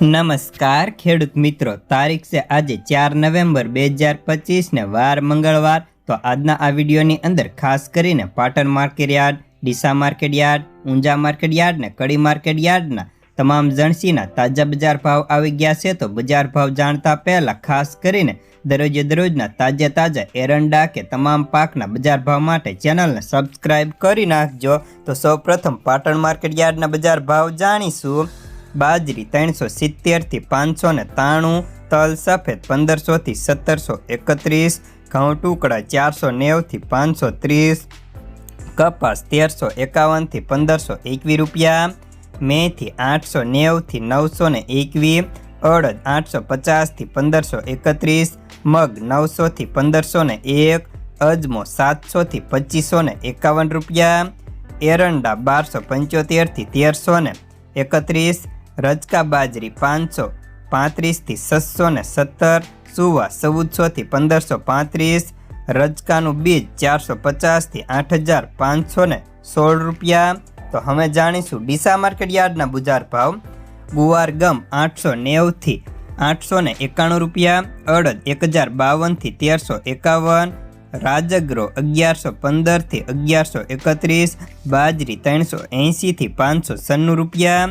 નમસ્કાર, ખેડૂત મિત્રો. તારીખ છે આજે ચાર નવેમ્બર બે હજાર પચીસને વાર મંગળવાર. તો આજના આ વિડીયોની અંદર ખાસ કરીને Patan market yard, Deesa market yard, Unjha market yard ને કડી માર્કેટ યાર્ડના તમામ જણસીના તાજા બજાર ભાવ આવી ગયા છે. તો બજાર ભાવ જાણતા પહેલાં ખાસ કરીને દરરોજે દરરોજના તાજા તાજા એરંડા કે તમામ પાકના બજાર ભાવ માટે ચેનલને સબસ્ક્રાઇબ કરી નાખજો. તો સૌપ્રથમ પાટણ માર્કેટ યાર્ડના બજાર ભાવ જાણીશું. બાજરી ત્રણસો સિત્તેરથી પાંચસો ને ત્રાણું, તલ સફેદ પંદરસોથી સત્તરસો એકત્રીસ, ઘઉં ટુકડા ચારસો નેવથી પાંચસો ત્રીસ, કપાસ તેરસો એકાવનથી પંદરસો એકવીસ રૂપિયા, મેથી આઠસો નેવથી નવસો ને એકવીસ, અડદ આઠસો પચાસથી પંદરસો એકત્રીસ, મગ નવસોથી પંદરસો ને એક, અજમો સાતસોથી પચીસો ને એકાવન રૂપિયા, એરંડા બારસો પંચોતેરથી તેરસો ને એકત્રીસ રજકા બાજરી પાંચસો પાંત્રીસથી છસો ને સત્તર, સુવા ચૌદસોથી પંદરસો પાંત્રીસ, રજકાનું બીજ ચારસો પચાસથી આઠ હજાર પાંચસો ને સોળ રૂપિયા. તો હવે જાણીશું ડીસા માર્કેટ યાર્ડના બજાર ભાવ. ગુવાર ગમ આઠસો નેવથી આઠસો ને એકાણું રૂપિયા, અડદ એક હજાર બાવનથી તેરસો એકાવન, રાજગરો અગિયારસો પંદરથી અગિયારસો એકત્રીસ, બાજરી ત્રણસો એંશીથી પાંચસો સન્નું રૂપિયા.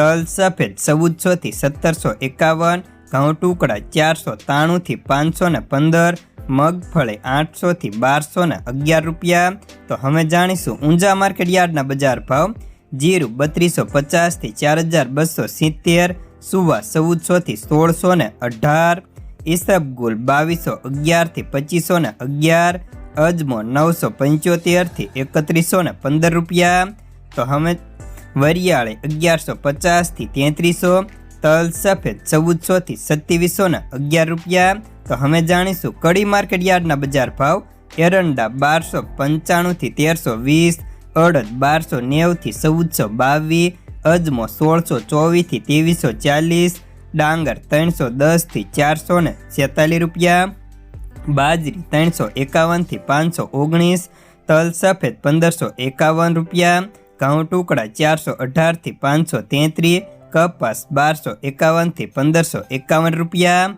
તલ સફેદ ચૌદસોથી સત્તરસો એકાવન, ઘઉં ટુકડા ચારસો ત્રાણુંથી પાંચસો ને પંદર મગફળી આઠસોથી બારસો ને અગિયાર રૂપિયા. તો હવે જાણીશું ઊંઝા માર્કેટ યાર્ડના બજાર ભાવ. જીરું બત્રીસો પચાસથી ચાર હજાર બસો સિત્તેર, સુવા ચૌદસોથી સોળસો ને અઢાર ઈસબગુલ બાવીસો અગિયારથી પચીસો ને અગિયાર, અજમો નવસો પંચોતેરથી એકત્રીસો ને પંદર રૂપિયા. તો હવે વરિયાળે અગિયારસો પચાસથી તેત્રીસો, તલ સફેદ ચૌદસોથી સત્યાવીસોના અગિયાર રૂપિયા. તો હવે જાણીશું કડી માર્કેટ યાર્ડના બજાર ભાવ. એરંડા બારસો પંચાણુંથી તેરસો વીસ, અડદ બારસો નેવથી ચૌદસો બાવીસ, અજમો સોળસો ચોવીસથી ત્રેવીસો ચાલીસ, ડાંગર ત્રણસો દસથી ચારસો ને છેતાલીસ રૂપિયા. બાજરી ત્રણસો એકાવનથી પાંચસો ઓગણીસ, તલ સફેદ પંદરસો એકાવન રૂપિયા. ઘઉં ટુકડા ચારસો અઢારથી પાંચસો તેત્રીસ કપાસ બારસો એકાવનથી પંદરસો એકાવન રૂપિયા.